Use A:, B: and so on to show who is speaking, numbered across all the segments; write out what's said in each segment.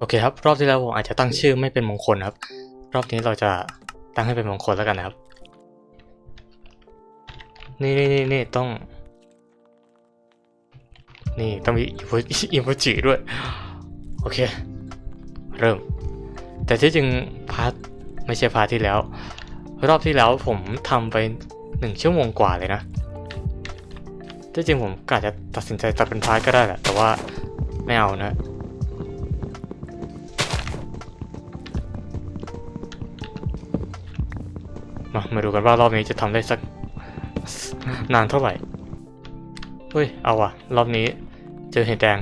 A: โอเคครับ รอบที่แล้วผมอาจจะตั้งชื่อไม่เป็นมงคลครับ รอบนี้เราจะตั้งให้เป็นมงคลแล้วกันนะครับ นี่นี่นี่นี่ต้อง นี่ต้องมีอิมอิโมจิด้วย โอเค เริ่ม แต่ที่จริงพาร์ทไม่ใช่พาร์ทที่แล้ว รอบที่แล้วผมทำไปหนึ่งชั่วโมงกว่าเลยนะที่จริงผมกะจะตัดสินใจตัดเป็นพาร์ทก็ได้แหละ แต่ว่าไม่เอานะ มามาดูกันว่ารอบนี้จะทำได้สัก นานเท่าไหร่เฮ้ย เอาว่ะ รอบนี้ เจอเห็ดแดง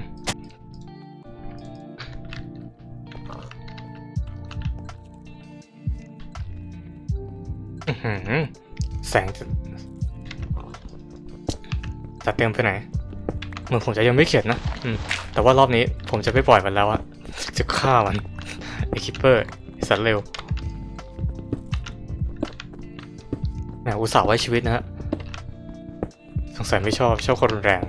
A: แสงจะจะเต็มไปไหนเหมือนผมจะยังไม่เขียนนะแต่ว่ารอบนี้ผมจะไม่ปล่อยมันแล้วอะจะฆ่ามันไอคิปเปอร์สัตว์เร็ว มอุตส่าห์ไว้ชีวิตนะฮะสงสัยไม่ชอบ ชอบคนแรง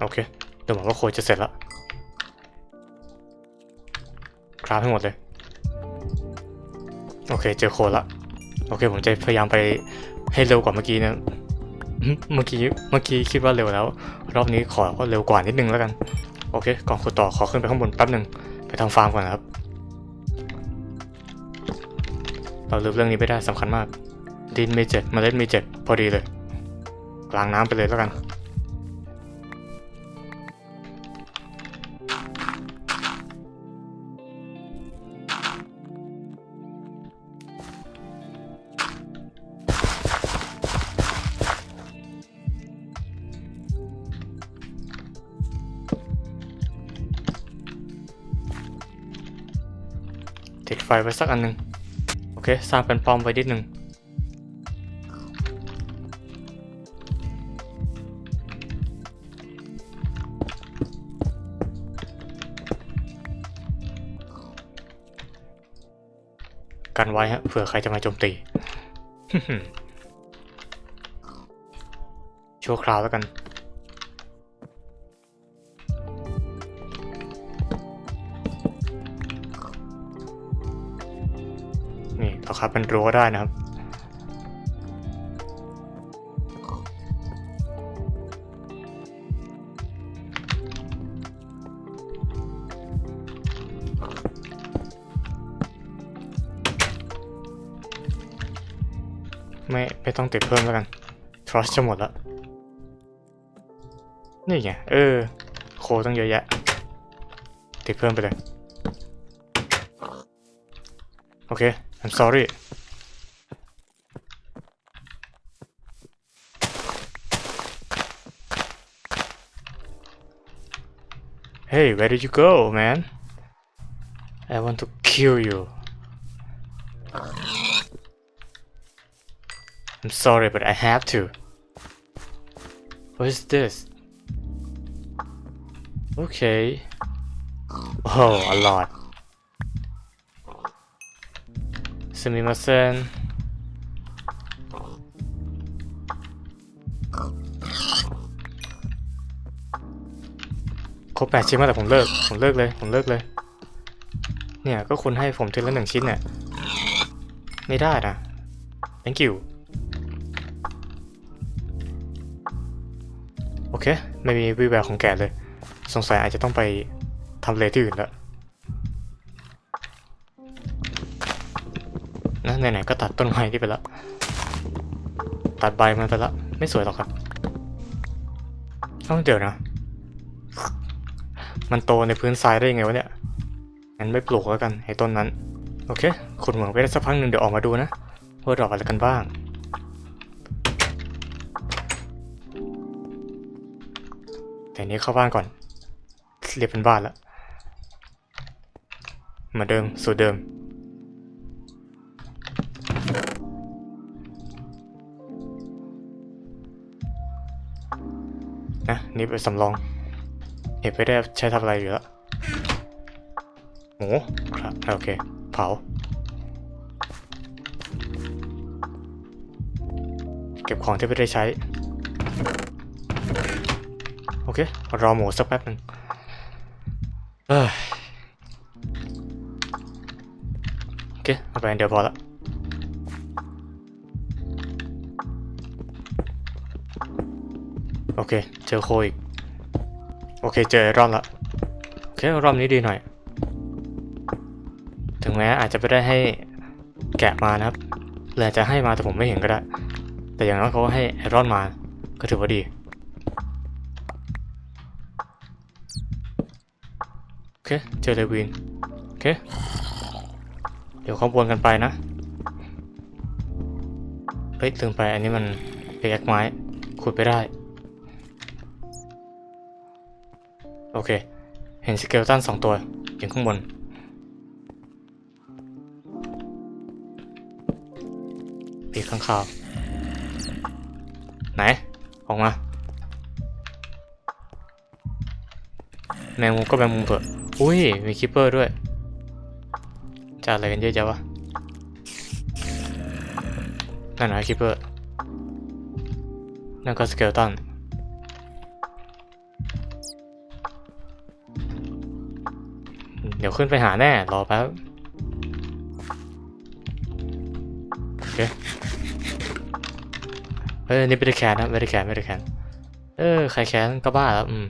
A: โอเค เดี๋ยวหมอนว่าโคดจะเสร็จแล้วคราฟให้หมดเลย โอเค เจอโคละ โอเค ผมจะพยายามไปให้เร็วกว่าเมื่อกี้นะ เมื่อกี้ เมื่อกี้คิดว่าเร็วแล้ว รอบนี้ขอก็เร็วกว่านิดนึงแล้วกัน โอเค ก่อนขุดต่อขอขึ้นไปข้างบนแป๊บหนึ่งไปทำฟาร์มก่อนนะครับ เราลืมเรื่องนี้ไม่ได้สำคัญมาก ดินมีเจ็ดเมล็ดมีเจ็ดพอดีเลยกลางน้ำไปเลยแล้วกัน ติดไฟไว้สักอันหนึ่ง เคสร้างเป็นป้อมไว้นิดหนึ่งกันไว้ฮะเผื่อใครจะมาโจมตีชั่วคราวแล้วกัน เราครับเป็นรั้วได้นะครับ ไม่ไม่ต้องติดเพิ่มแล้วกันทรอสจะหมดแล้ว นี่ไง เออ โคตั้งเยอะแยะ ติดเพิ่มไปเลย โอเค I'm sorry. Hey, where did you go, man? I want to kill you. I'm sorry, but I have to. What is this? Okay. Oh, a lot. すみません。ครบแปดชิ้นมาแต่ผมเลิก ผมเลิกเลย ผมเลิกเลย เนี่ย ก็คุณให้ผมทีละหนึ่งชิ้นเนี่ย ไม่ได้นะ thank you โอเค ไม่มีวิแววของแกเลย สงสัยอาจจะต้องไปทำเลที่อื่นแล้ว ไหนๆก็ตัดต้นไม้ที่ไปล้วตัดใบมันไปล้วไม่สวยหรอกครับเอ้าเดี๋ยวนะ มันโตในพื้นทรายได้ยังไงวะเนี่ย งั้นไม่ปลูกแล้วกันไอ้ต้นนั้น โอเค ขุดเหมืองไปได้สักพักหนึ่งเดี๋ยวออกมาดูนะว่าดอกอะไรกันบ้าง แต่นี้เข้าบ้านก่อน เรียบเป็นบ้านแล้วเหมือนเดิม สูตรเดิม นะนี่เป็นสำรอง เห็นไม่ได้ใช้ทำอะไรอยู่แล้วหมูครับโอเค เผา เก็บของที่ไม่ได้ใช้ โอเค รอหมูสักแป๊บหนึ่งเอ้ยโอเคเอาไปเดี๋ยวพอละ โอเค เจอโคอีก โอเค เจอไอรอนละโอเครอบนี้ดีหน่อย ถึงแม้อาจจะไม่ได้ให้แกะมานะครับหรือจะให้มาแต่ผมไม่เห็นก็ได้ แต่อย่างน้อยเขาก็ให้ไอรอนมา ก็ถือว่าดี โอเค เจอเลวิน โอเค เดี๋ยวข้างบนกันไปนะ เฮ้ยลืมไปอันนี้มันเป็นแอกไม้ ขุดไปได้ เค เห็นสเกลตันสองตัวอยู่ข้างบน ปีกข้างข่าว ไหน ออกมา แมงมุมก็แมงมุมเถอะอุ้ย มีคิปเปอร์ด้วยจะอะไรกันเยอะแยะวะ นั่นนะคิปเปอร์ นั่นก็สเกลตัน ดี๋ยวขึ้นไปหาแน่ รอแป๊บโอเคเออนี่ไม่ได้แคนนะไม่ได้แคนไม่ได้แคนเออ ใครแคนก็บ้าแล้วอืม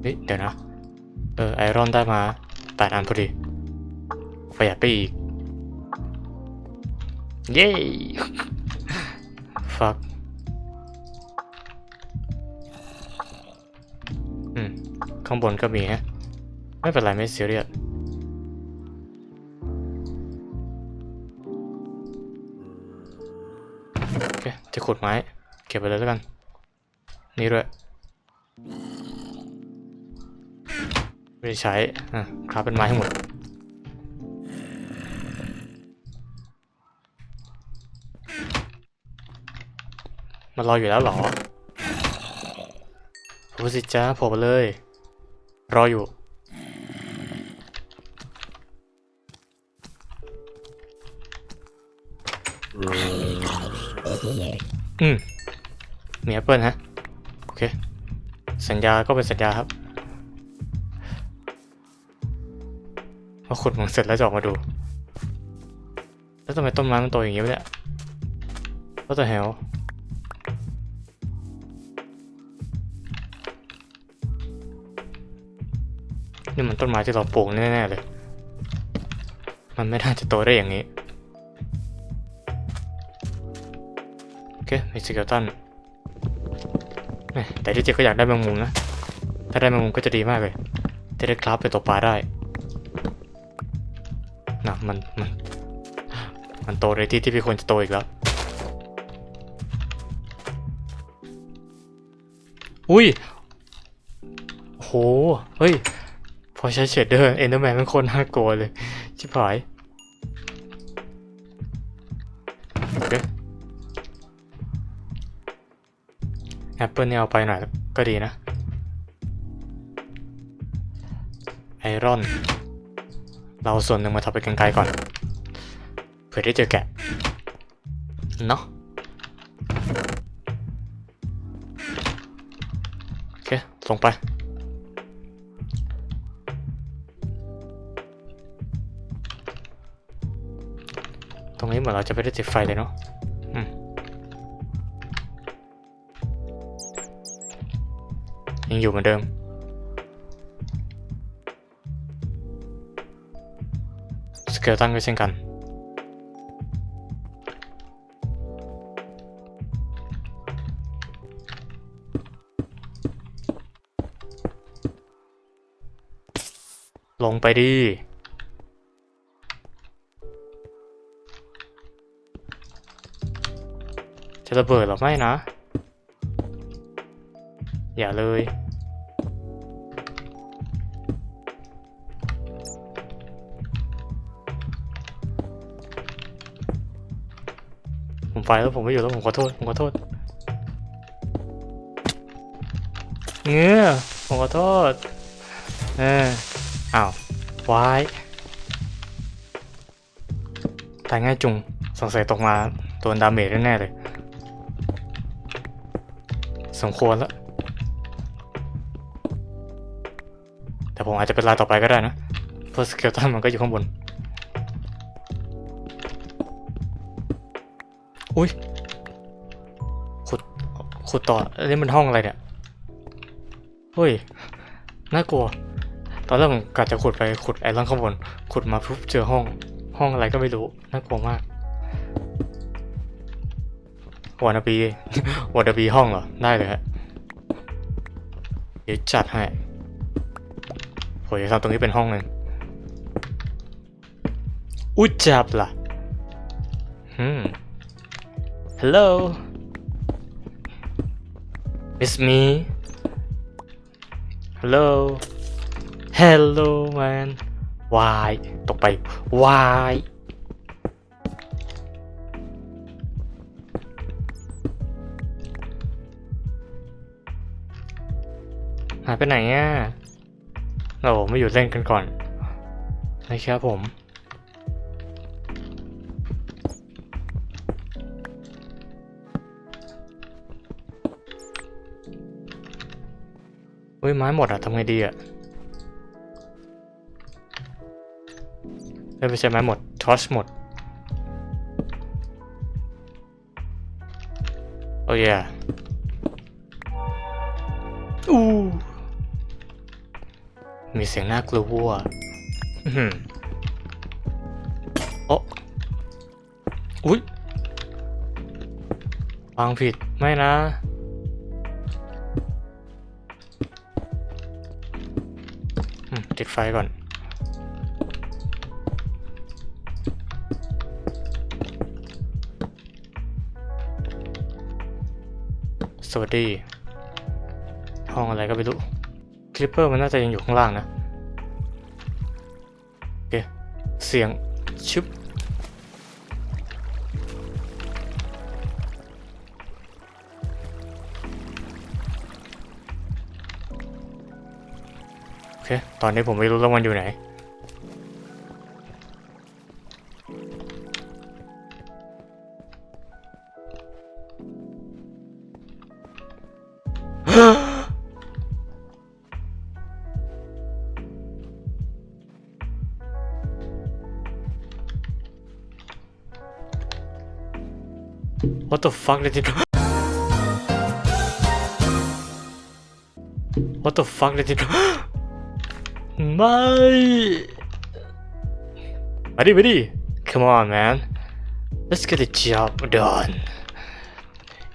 A: เฮ้ยเดี๋ยวนะ เออ ไอรอนได้มาแปดอันพอดี ประหยัดไปอีก เย้ฟักอืม ข้างบนก็มีฮะ ไม่เป็นไรไม่เสียเรียสโอเคจะขุดไม้ เก็บไปเลยแล้วกัน นี่ด้วยไม่ได้ใช้อะคราฟเป็นไม้ให้งหมดมารออยู่แล้วหรอโอ้สิจ้าโผล่มาเลย รออยู่ อืมมีแอปเปิลฮะ โอเค สัญญาก็เป็นสัญญาครับพอขุดหมันเสร็จแล้วจะออกมาดู แล้วทำไมต้นไม้มันโตอย่างนี้วะเนี่ยก็จะแฮวนี่มันต้นไม้ที่เราปลูกแน่ๆเลย มันไม่น่าจะโตได้อย่างนี้ เคมีสเกลตันแต่ที่จริงก็อยากได้แมงมุมนะ ถ้าได้แมงมุมก็จะดีมากเลย จะได้คราฟไปตกปลาได้นะมันมัน มันโตในที่ที่พี่ควรจะโตอีกแล้ว อุ้ยโห เฮ้ย พอใช้เชดเดอร์เอนเดอร์แมนมันคนน่ากลัวเลย ชิบหาย แอปเปิลเนี่ยเอาไปหน่อยก็ดีนะไอรอน เราส่วนหนึ่งมาทำเป็นกันไกลก่อน เผื่อได้เจอแกะ เนาะโอเคลงไป ตรงนี้เหมือนเราจะไม่ได้ติดไฟเลยเนาะ ยังอยู่เหมือนเดิม สเกลตันก็เช่นกัน ลงไปดีจะระเบิดหรอไม่นะ อย่าเลย ไปแล้วผมไม่อยู่แล้วผมขอโทษผมขอโทษเงื้อผมขอโทษเอออ้าววายตายง่ายจุงสงสัยตกมาโดนดาเมจแน่เลย สมควรแล้วแต่ผมอาจจะเป็นลายต่อไปก็ได้นะ เพราะสเกลตันมันก็อยู่ข้างบน อุ้ยขุดขุดต่ออันนี้มันห้องอะไรเนี่ยเฮ้ยน่ากลัว ตอนแรกผมกะจะขุดไปขุดไอรอนข้างบน ขุดมาปุ๊บเจอห้อง ห้องอะไรก็ไม่รู้น่ากลัวมากวานาบีวานาบีห้องเหรอ ได้เลยฮะ เดี๋ยวจัดให้ผมจะทำตรงนี้เป็นห้องหนึ่งอุ้ยจับล่ะ อืม hello it's me hello hello man why ตกไป why หายไปไหนอะเราไม่อยู่เล่นกันก่อนนะครับผม ฮ้ย ไม้หมดอะทำไงดีอะเอ้ยไม่ใช่ไม้หมด ทอชหมด โอ้ยอู้มีเสียงน่ากลัวอื้อหือโอ้อุ้ยวางผิด ไม่นะ ติดไฟก่อน สวัสดี ห้องอะไรก็ไม่รู้ คลิปเปอร์มันน่าจะยังอยู่ข้างล่างนะ โอเค เสียงชึบ เคตอนนี้ผมไม่รู้แล้วมันอยู่ไหน What the fuck did it What the fuck did it ไม่มาดิมาดิ Come on man Let's get the job done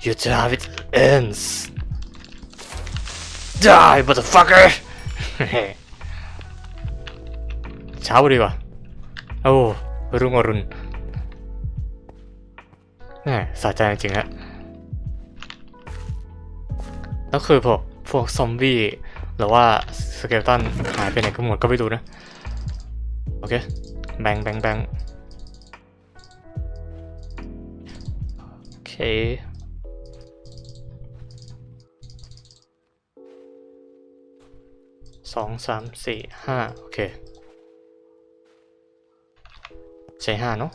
A: Your job it ends Die motherfucker เช้าดีกว่าโอ้รุ่งอรุณแหม่สะใจจริงฮะแล้วคือพวกพวกซอมบี้ หรือว่าสเกลตันหายไปไหนก็หมดก็ไม่ดูนะ โอเค แบงแบงแบงโอเคสองสามสี่ห้าโอเค ใช่ห้าเนาะ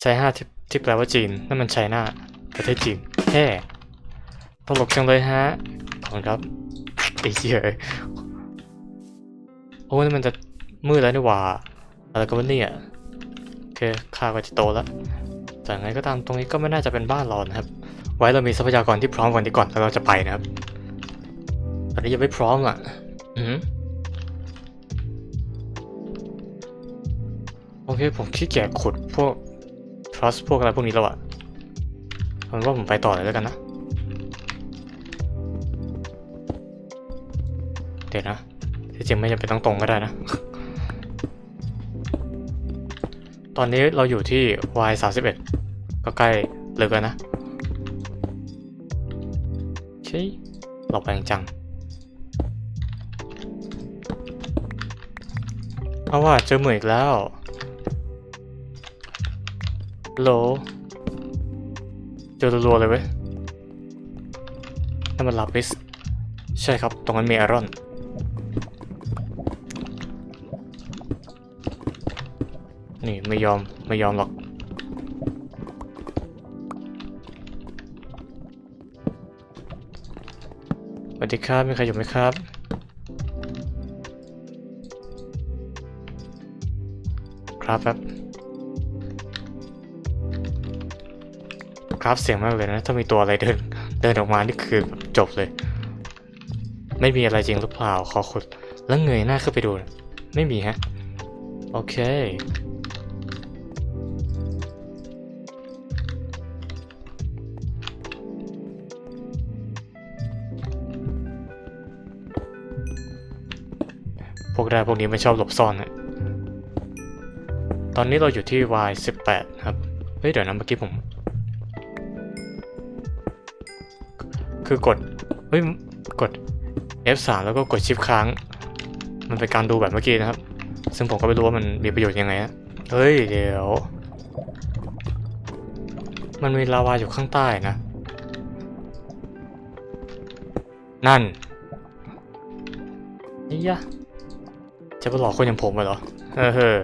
A: ใช่ห้าที่ที่แปลว่าจีนนั่นมันไชน่าประเทศจีนแฮ่ ตลกจังเลยฮะ ขอบคุณครับไอ้เหี้ยโอ้ยนี่มันจะมืดแล้วนี่หว่าอะไรก็ไม่เนี่ยโอเคข้าก็จะโตแล้วแต่ไงก็ตามตรงนี้ก็ไม่น่าจะเป็นบ้านเรานะครับ ไว้เรามีทรัพยากรที่พร้อมก่อนดีก่อนแล้วเราจะไปนะครับ ตอนนี้ยังไม่พร้อมอะ อือโอเคผมขี้เกียจขุดพวก trust พวกอะไรพวกนี้แล้วอะผมว่าผมไปต่อเลยแล้วกันนะ ดี๋ยวนะที่จริงไม่จำเป็นต้องตรงก็ได้นะ ตอนนี้เราอยู่ที่ y 3 1ก็ใกล้เลิกแล้วนะโอเคเราไปจริงจังเอาว่าเจอเหมือนอีกแล้วโลเจอรัวๆเลยเว้ยนั่นมันลาปิส ใช่ครับ ตรงนั้นมีไอรอน นี่ไม่ยอมไม่ยอมหรอก สวัสดีครับ มีใครอยู่ไหมครับครับครับครับเสียงมากเลยนะ ถ้ามีตัวอะไรเดิน เดินออกมานี่คือจบเลย ไม่มีอะไรจริงหรือเปล่าขอขุดแล้วเงยหน้าขึ้นไปดู ไม่มีฮะ โอเค ได้พวกนี้ไม่ชอบหลบซ่อนนะตอนนี้เราอยู่ที่ y 18ครับ เฮ้ย เดี๋ยวนะเมื่อกี้ผม คือกด เฮ้ย กด F3 แล้วก็กดชิปค้าง มันเป็นการดูแบบเมื่อกี้นะครับ ซึ่งผมก็ไม่รู้ว่ามันมีประโยชน์ยังไงฮะเฮ้ย เดี๋ยว มันมีลาวาอยู่ข้างใต้นะ นั่นนี่ยะ จะไปหลอกคนอย่างผมเหรอ เออเฮ้อ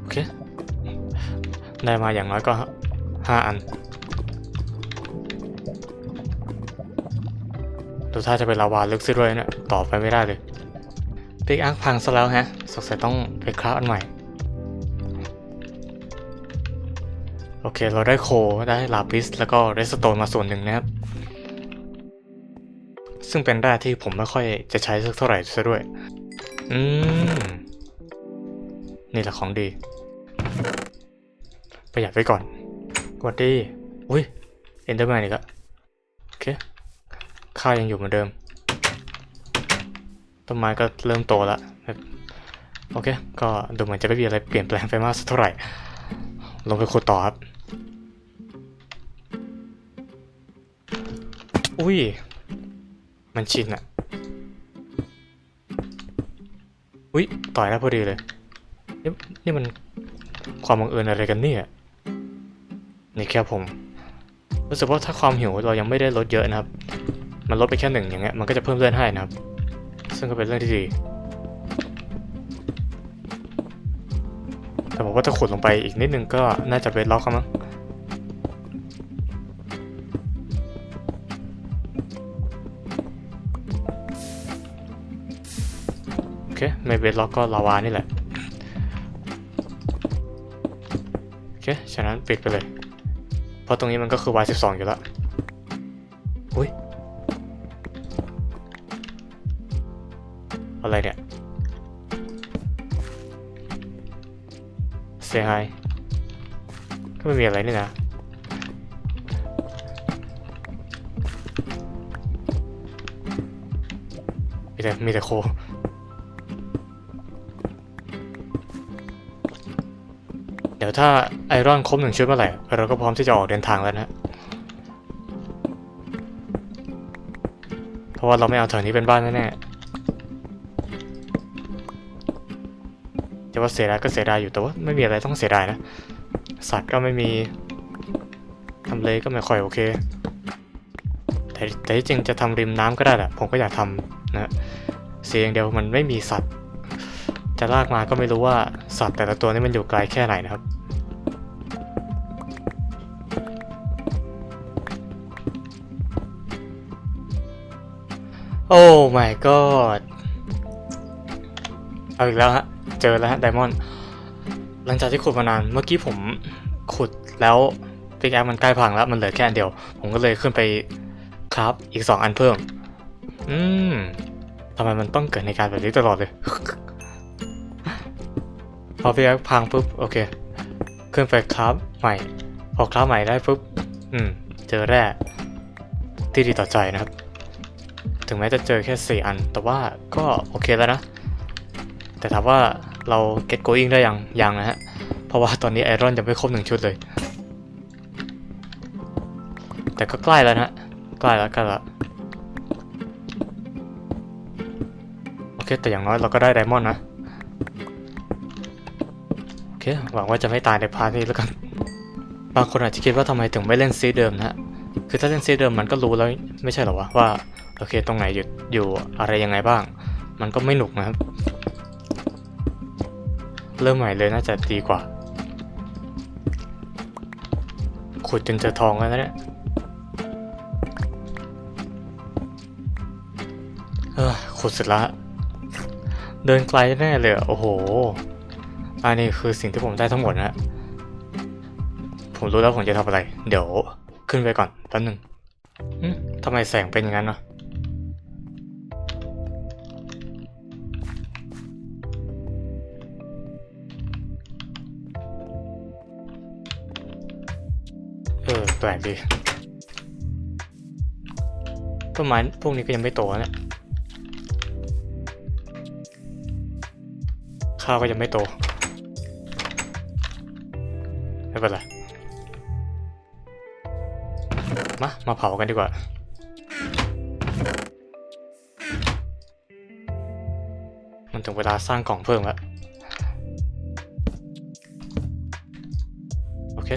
A: โอเค ได้มาอย่างน้อยก็ห้าอัน ดูท่าจะเป็นลาวาลึกซะด้วยเนี่ยต่อไปไม่ได้เลยปิกอักพังซะแล้วฮะ สงสัยต้องไปคราฟอันใหม่ เค เราได้โคได้ลาปิส แล้วก็เรสโตนมาส่วนหนึ่งนะครับ ซึ่งเป็นแร่ที่ผมไม่ค่อยจะใช้สักเท่าไหร่ซะด้วย อืม นี่แหละของดี ประหยัดไว้ก่อนกดดี อุ้ย เอ็นเดอร์แมนอีกแล้วโอเคค่ายังอยู่เหมือนเดิม ต้นไม้ก็เริ่มโตแล้วโอเค ก็ดูเหมือนจะไม่มีอะไรเปลี่ยนแปลงไปมากสักเท่าไหร่ ลงไปขุดต่อครับ อุ้ย มันชินอะอุ้ยต่อยแล้วพอดีเลย นี่นี่มันความบังเอิญอะไรกันเนี่ยนี่แค่ผมรู้สึกว่าถ้าความหิวเรายังไม่ได้ลดเยอะนะครับ มันลดไปแค่หนึ่งอย่างเงี้ยมันก็จะเพิ่มเลือดให้นะครับ ซึ่งก็เป็นเรื่องที่ดี แต่ผมว่าถ้าขุดลงไปอีกนิดนึงก็น่าจะเป็นล็อกครับมั้ง เค ไม่เป็นล็อกก็ลาวานี่แหละ โอเค ฉะนั้นปิดไปเลย เพราะตรงนี้มันก็คือ Y12 อยู่แล้วอุ้ย อะไรเนี่ยเซฮายก็ไม่มีอะไรนี่นะมีแต่มีแต่โค ดี๋ยวถ้าไอรอนครบหนึ่งชุดเมื่อไหร่ เราก็พร้อมที่จะออกเดินทางแล้วนะ เพราะว่าเราไม่เอาแถวนี้เป็นบ้านแน่ๆจะว่าเสียดายก็เสียดายอยู่แต่ว่าไม่มีอะไรต้องเสียดายนะ สัตว์ก็ไม่มีทำเลก็ไม่ค่อยโอเค แต่แต่ที่จริงจะทำริมน้ำก็ได้แหละผมก็อยากทำนะเสียงเดียวมันไม่มีสัตว์ จะลากมาก็ไม่รู้ว่าสัตว์แต่ละตัวนี่มันอยู่ไกลแค่ไหนนะครับ โอ้ my god เอาอีกแล้วฮะ เจอแล้วฮะไดมอนด์หลังจากที่ขุดมานานเมื่อกี้ผมขุดแล้วปิกแอคมันใกล้พังแล้วมันเหลือแค่อันเดียว ผมก็เลยขึ้นไปคราฟอีก2อันเพิ่ม อืมทำไมมันต้องเกิดในการแบบนี้ตลอดเลย พอปิกแอคพังปุ๊บโอเค ขึ้นไปคราฟใหม่ พอคราฟใหม่ได้ปุ๊บอืม เจอแร่ที่ดีต่อใจนะครับ ถึงแม้จะเจอแค่4อัน แต่ว่าก็โอเคแล้วนะ แต่ถามว่าเรา get going ได้ยังยังนะฮะ เพราะว่าตอนนี้ไอรอนยังไม่ครบหนึ่งชุดเลย แต่ก็ใกล้แล้วนะใกล้แล้วใกล้แล้วโอเคแต่อย่างน้อยเราก็ได้ไดมอนด์นะ เค หวังว่าจะไม่ตายในพาร์ทนี้แล้วกัน บางคนอาจจะคิดว่าทำไมถึงไม่เล่นซีเดิมนะฮะคือถ้าเล่นซีเดิมมันก็รู้แล้วไม่ใช่หรอวะว่าโอเคตรงไหนหยุดอยู่อะไรยังไงบ้าง มันก็ไม่หนุกนะครับ เริ่มใหม่เลยน่าจะดีกว่า ขุดจนเจอทองแล้วนะเนี่ยเออขุดเสร็จแล้วเดินไกลแน่เลย โอ้โห อันนี้คือสิ่งที่ผมได้ทั้งหมดนะ ผมรู้แล้วผมจะทำอะไร เดี๋ยวขึ้นไปก่อนแป๊บหนึงทำไมแสงเป็นอย่างนั้นเนาะเออแปลกดีต้นไม้พวกนี้ก็ยังไม่โตนะเนี่ยข้าวก็ยังไม่โต ไม่เป็นไร มา มาเผากันดีกว่า มันถึงเวลาสร้างกล่องเพิ่มแล้ว โอเค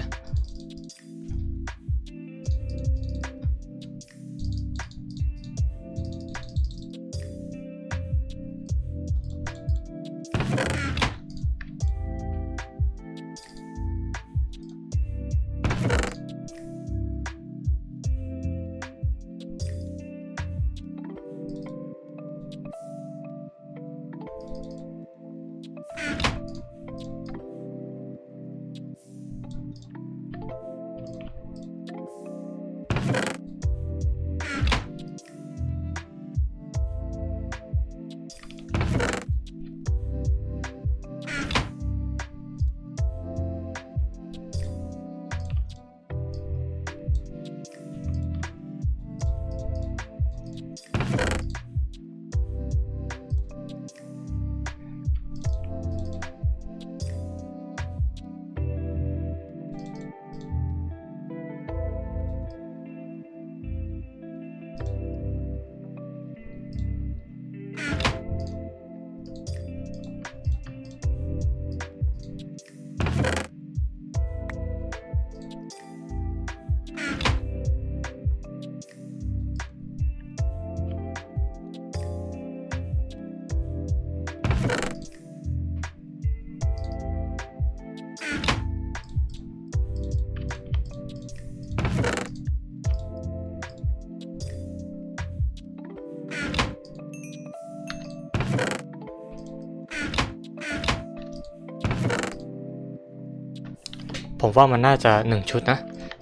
A: ผมว่ามันน่าจะหนึ่งชุดนะ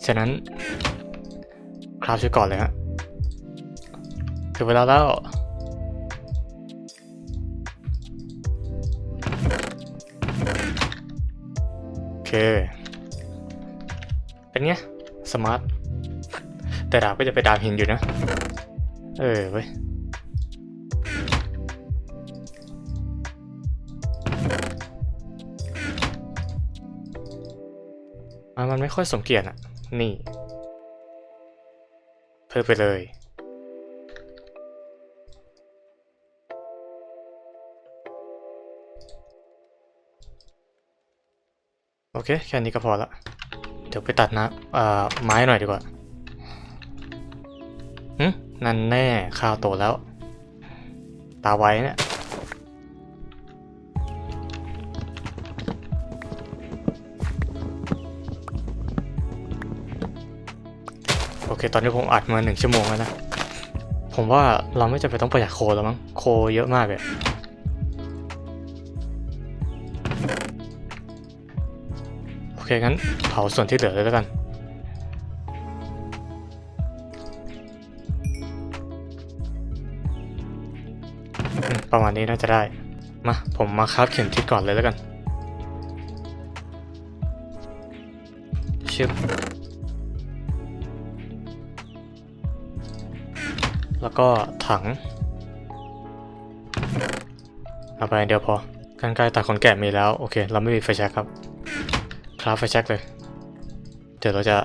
A: ฉะนั้นคราฟชุดก่อนเลยฮะถึงเวลาแล้ว โอเค เป็นไง สมาร์ท แต่ดาบก็จะไปดาบหินอยู่นะ เออเว้ย มันไม่ค่อยสมเกียรติอะ นี่ เพิ่มไปเลย โอเค แค่นี้ก็พอละ เดี๋ยวไปตัดนะเอ่อไม้หน่อยดีกว่าหึนั่นแน่ข้าวโตแล้ว ตาไว้เนี่ย ตอนนี้ผมอัดมาหนึ่งชั่วโมงแล้วนะ ผมว่าเราไม่จำเป็นต้องประหยัดโคแล้วมั้ง โคเยอะมากเลยโอเคงั้นเผาส่วนที่เหลือเลยแล้วกัน ประมาณนี้น่าจะได้ มา ผมมาคราฟเข็มทิศก่อนเลยแล้วกันชึบ ก็ถังเอาไปอันเดียวพอกันไกลตัดขนแกะมีแล้ว โอเค เราไม่มีไฟแช็กครับ คราฟไฟแช็กเลย เดี๋ยวเราจะ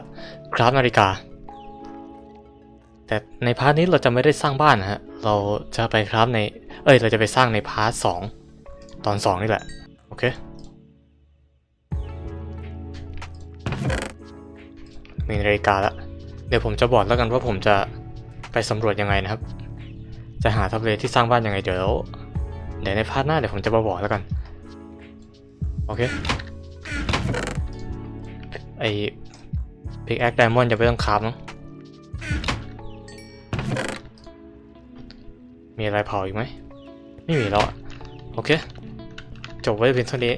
A: คราฟนาฬิกา แต่ในพาร์ทนี้เราจะไม่ได้สร้างบ้านนะฮะ เราจะไปคราฟใน เอ้ย เราจะไปสร้างในพาร์ทสองตอนสองนี่แหละ โอเค มีนาฬิกาแล้วเดี๋ยวผมจะบอกแล้วกันว่าผมจะ ไปสำรวจยังไงนะครับ จะหาทำเลที่สร้างบ้านยังไงเดี๋ยวเดี๋ยวในพาร์ทหน้าเดี๋ยวผมจะมาบอกแล้วกัน โอเคไอพิกแอคไดมอนด์อย่าไปต้องคาบมั้งมีอะไรเผาอีกไหม ไม่มีแล้วโอเค จบไว้เพียงเท่านี้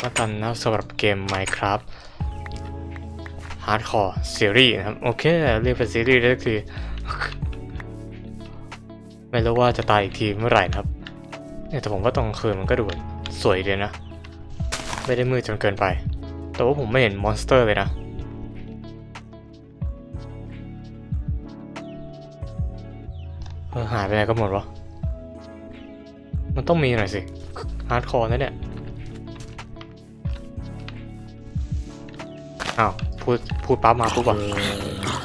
A: ก็ตันนะสำหรับเกม Minecraft Hardcore Series นะครับ โอเค เรียกเป็นซีรีส์ก็คือ ไม่รู้ว่าจะตายอีกทีเมื่อไหร่นะครับเนี่ยแต่ผมว่าตอนกลางคืนมันก็ดูสวยดีนะ ไม่ได้มืดจนเกินไป แต่ว่าผมไม่เห็นมอนสเตอร์เลยนะเออหายไปไหนก็หมดวะ มันต้องมีหน่อยสิฮาร์ดคอร์นะเนี่ย อ้าว พูด พูดปั๊บมาปุ๊บอะ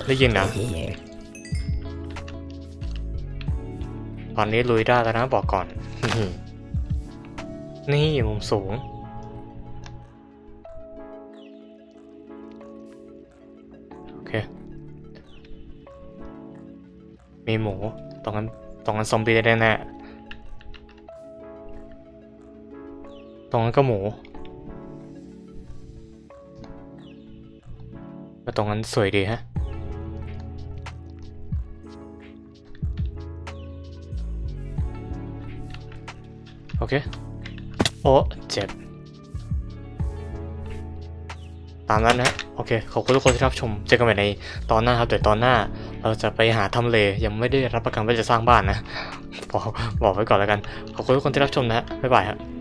A: ได้ยินนะ ตอนนี้ลุยได้แล้วนะบอกก่อน นี่มุมสูง โอเค มีหมู ตรงนั้น ตรงนั้นซอมบี้แน่ๆตรงนั้นก็หมูก็ตรงนั้นสวยดีฮะ เคโอ้เจ็บ ตามนั้นนะโอเค ขอบคุณทุกคนที่รับชม เจอกันใหม่ในตอนหน้าครับ เดี๋ยวตอนหน้า เราจะไปหาทำเล ยังไม่ได้รับประกันว่าจะสร้างบ้านนะ บอกบอกไว้ก่อนแล้วกัน ขอบคุณทุกคนที่รับชมนะ บ๊ายบายครับ